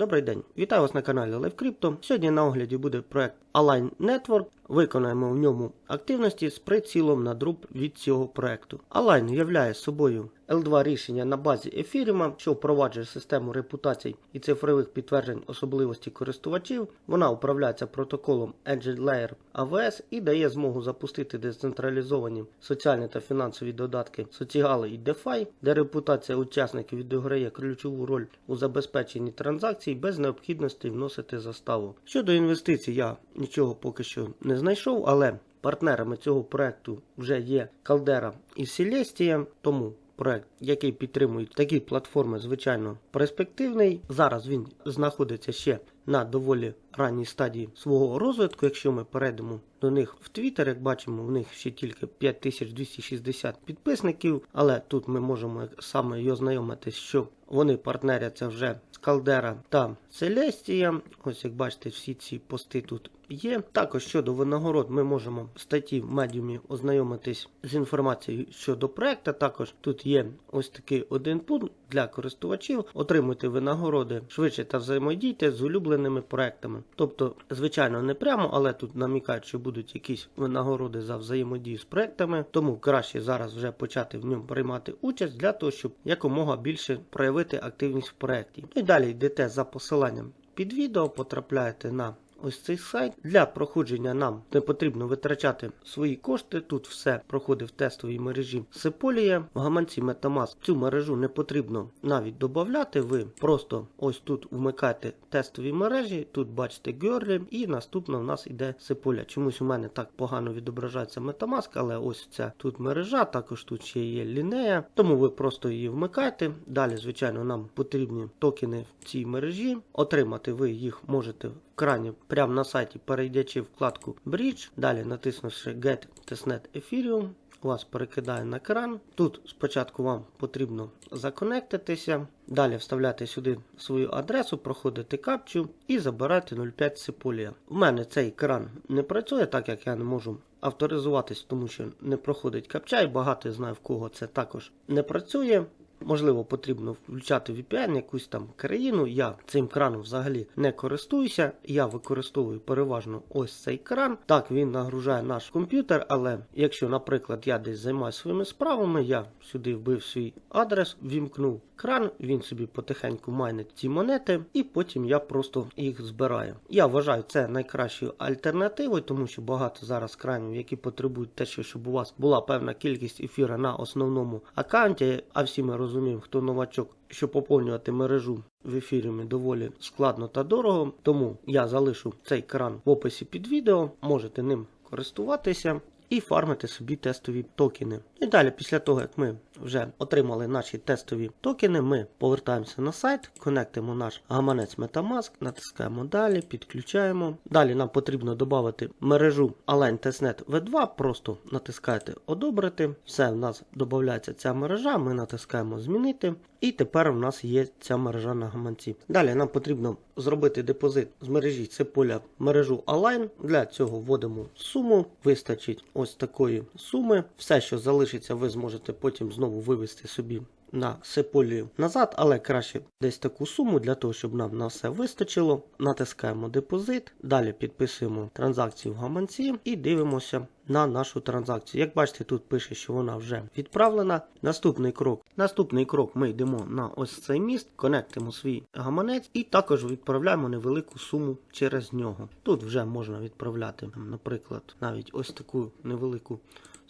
Добрий день, вітаю вас на каналі LiveCrypto. Сьогодні на огляді буде проект Align Network. Виконаємо в ньому активності з прицілом на друб від цього проекту. Align являє собою L2 рішення на базі Ethereum, що впроваджує систему репутацій і цифрових підтверджень особливості користувачів. Вона управляється протоколом Agile Layer AWS і дає змогу запустити децентралізовані соціальні та фінансові додатки соціали і DeFi, де репутація учасників відіграє ключову роль у забезпеченні транзакцій без необхідності вносити заставу. Щодо інвестицій, я нічого поки що не знайшов, але партнерами цього проекту вже є Caldera і Celestia, тому проект, який підтримують такі платформи, звичайно, перспективний. Зараз він знаходиться ще на доволі ранній стадії свого розвитку. Якщо ми перейдемо до них в Twitter, як бачимо, в них ще тільки 5260 підписників, але тут ми можемо саме і ознайомитись, що вони партнеряться вже з Caldera та Celestia. Ось як бачите, всі ці пости тут є. Також щодо винагород, ми можемо в статті в медіумі ознайомитись з інформацією щодо проекту. Також тут є ось такий один пункт для користувачів. Отримуйте винагороди швидше та взаємодійте з улюбленими проектами. Тобто, звичайно, не прямо, але тут намікають, що будуть якісь винагороди за взаємодію з проектами. Тому краще зараз вже почати в ньому приймати участь для того, щоб якомога більше проявити активність в проекті. Ну і далі йдете за посиланням під відео, потрапляєте на ось цей сайт. Для проходження нам не потрібно витрачати свої кошти. Тут все проходить в тестовій мережі Sepolia. В гаманці Metamask цю мережу не потрібно навіть додати. Ви просто ось тут вмикаєте тестові мережі, тут бачите Girly, і наступно в нас іде Sepolia. Чомусь у мене так погано відображається Metamask, але ось ця тут мережа, також тут ще є лінея. Тому ви просто її вмикаєте. Далі, звичайно, нам потрібні токени в цій мережі. Отримати ви їх можете крані прямо на сайті, перейдячи вкладку Bridge, далі натиснувши Get Testnet Ethereum, вас перекидає на екран. Тут спочатку вам потрібно законектитися, далі вставляти сюди свою адресу, проходити капчу і забирати 0,5 Сиполія. У мене цей екран не працює, так як я не можу авторизуватись, тому що не проходить капча, і багато знаю в кого це також не працює. Можливо, потрібно включати VPN, якусь там країну. Я цим краном взагалі не користуюся. Я використовую переважно ось цей кран. Так, він нагружає наш комп'ютер, але якщо, наприклад, я десь займаюся своїми справами, я сюди вбив свій адрес, вімкнув кран, він собі потихеньку майнить ці монети, і потім я просто їх збираю. Я вважаю це найкращою альтернативою, тому що багато зараз кранів, які потребують те, що щоб у вас була певна кількість ефіра на основному аккаунті, а всі ми розуміємо, хто новачок. Що поповнювати мережу в ефірі доволі складно та дорого, тому я залишу цей кран в описі під відео, можете ним користуватися і фармити собі тестові токени. І далі, після того, як ми вже отримали наші тестові токени, ми повертаємося на сайт, конектимо наш гаманець Metamask, натискаємо далі, підключаємо. Далі нам потрібно додати мережу Align Testnet V2, просто натискаєте Одобрити. Все, в нас додається ця мережа, ми натискаємо Змінити. І тепер у нас є ця мережа на гаманці. Далі нам потрібно зробити депозит з мережі це поля мережу Align. Для цього вводимо суму, вистачить ось такої суми. Все, що залишиться, ви зможете потім знову вивести собі на Сеполію назад, але краще десь таку суму для того, щоб нам на все вистачило. Натискаємо депозит, далі підписуємо транзакцію в гаманці і дивимося на нашу транзакцію. Як бачите, тут пише, що вона вже відправлена. Наступний крок. Наступний крок ми йдемо на ось цей міст, конектимо свій гаманець і також відправляємо невелику суму через нього. Тут вже можна відправляти, наприклад, навіть ось таку невелику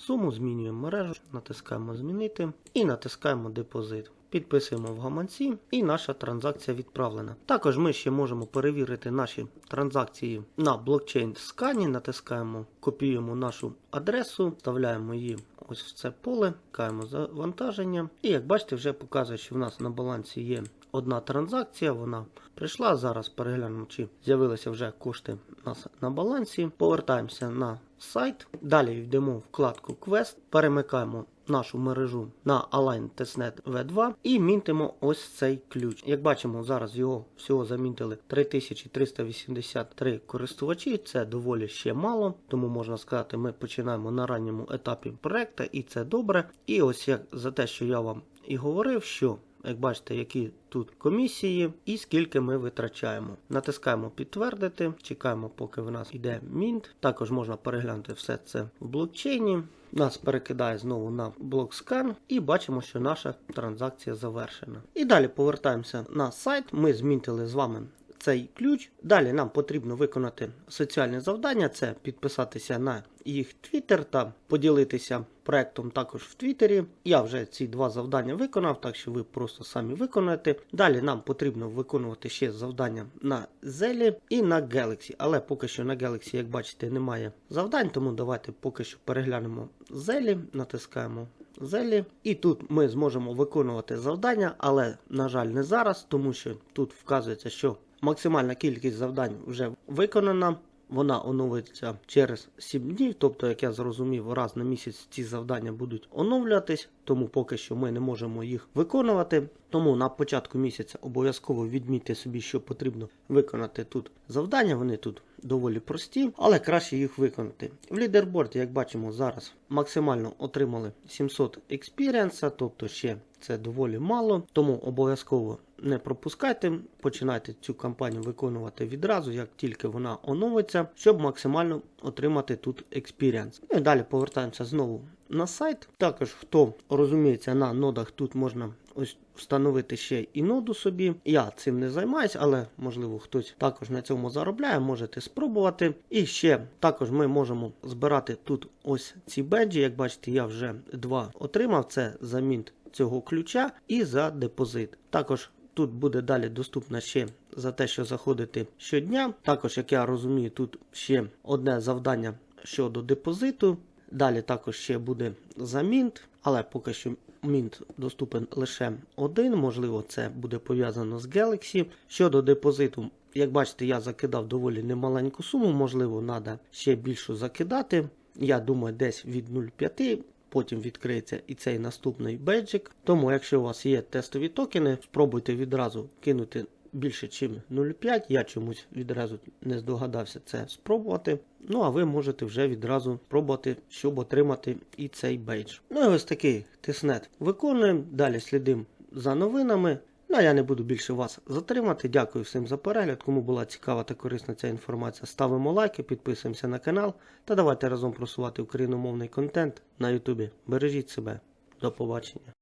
суму, змінюємо мережу, натискаємо Змінити і натискаємо депозит. Підписуємо в гаманці і наша транзакція відправлена. Також ми ще можемо перевірити наші транзакції на блокчейн скані, натискаємо, копіюємо нашу адресу, вставляємо її ось в це поле, чекаємо завантаження. І як бачите, вже показує, що в нас на балансі є одна транзакція, вона прийшла. Зараз переглянемо, чи з'явилися вже кошти у нас на балансі. Повертаємося на сайт. Далі йдемо в вкладку Quest, перемикаємо нашу мережу на Align Testnet V2 і мінтимо ось цей ключ. Як бачимо, зараз його всього замінтили 3383 користувачі. Це доволі ще мало, тому можна сказати, ми починаємо на ранньому етапі проекту, і це добре. І ось як за те, що я вам і говорив, що як бачите, які тут комісії і скільки ми витрачаємо. Натискаємо підтвердити, чекаємо, поки в нас йде мінт. Також можна переглянути все це в блокчейні. Нас перекидає знову на блокскан і бачимо, що наша транзакція завершена. І далі повертаємося на сайт. Ми змінили з вами цей ключ. Далі нам потрібно виконати соціальне завдання: це підписатися на їх твіттер та поділитися проектом також в Твіттері. Я вже ці два завдання виконав, так що ви просто самі виконаєте. Далі нам потрібно виконувати ще завдання на Зелі і на Galaxy. Але поки що на Galaxy, як бачите, немає завдань, тому давайте поки що переглянемо Зелі, натискаємо. Зелі. І тут ми зможемо виконувати завдання, але, на жаль, не зараз, тому що тут вказується, що максимальна кількість завдань вже виконана. Вона оновиться через 7 днів, тобто, як я зрозумів, раз на місяць ці завдання будуть оновлюватись, тому поки що ми не можемо їх виконувати. Тому на початку місяця обов'язково відмітьте собі, що потрібно виконати тут завдання. Вони тут доволі прості, але краще їх виконати. В лідерборді, як бачимо, зараз максимально отримали 700 експіріенса, тобто ще це доволі мало, тому обов'язково не пропускайте, починайте цю кампанію виконувати відразу, як тільки вона оновиться, щоб максимально отримати тут експіріенс. Ну і далі повертаємося знову на сайт. Також, хто розуміється на нодах, тут можна ось встановити ще і ноду собі. Я цим не займаюсь, але можливо хтось також на цьому заробляє, можете спробувати. І ще також ми можемо збирати тут ось ці беджі. Як бачите, я вже два отримав. Це замін цього ключа і за депозит. Також тут буде далі доступно ще за те, що заходити щодня. Також, як я розумію, тут ще одне завдання щодо депозиту. Далі також ще буде замінт, але поки що мінт доступен лише один. Можливо, це буде пов'язано з Galaxy. Щодо депозиту, як бачите, я закидав доволі немаленьку суму, можливо, треба ще більшу закидати. Я думаю, десь від 0,5. Потім відкриється і цей наступний бейджик. Тому, якщо у вас є тестові токени, спробуйте відразу кинути більше, ніж 0,5. Я чомусь відразу не здогадався це спробувати. Ну, а ви можете вже відразу спробувати, щоб отримати і цей бейдж. Ну і ось такий тиснет виконуємо. Далі слідимо за новинами. Ну, а я не буду більше вас затримати. Дякую всім за перегляд. Кому була цікава та корисна ця інформація, ставимо лайки, підписуємося на канал та давайте разом просувати україномовний контент на Ютубі. Бережіть себе. До побачення.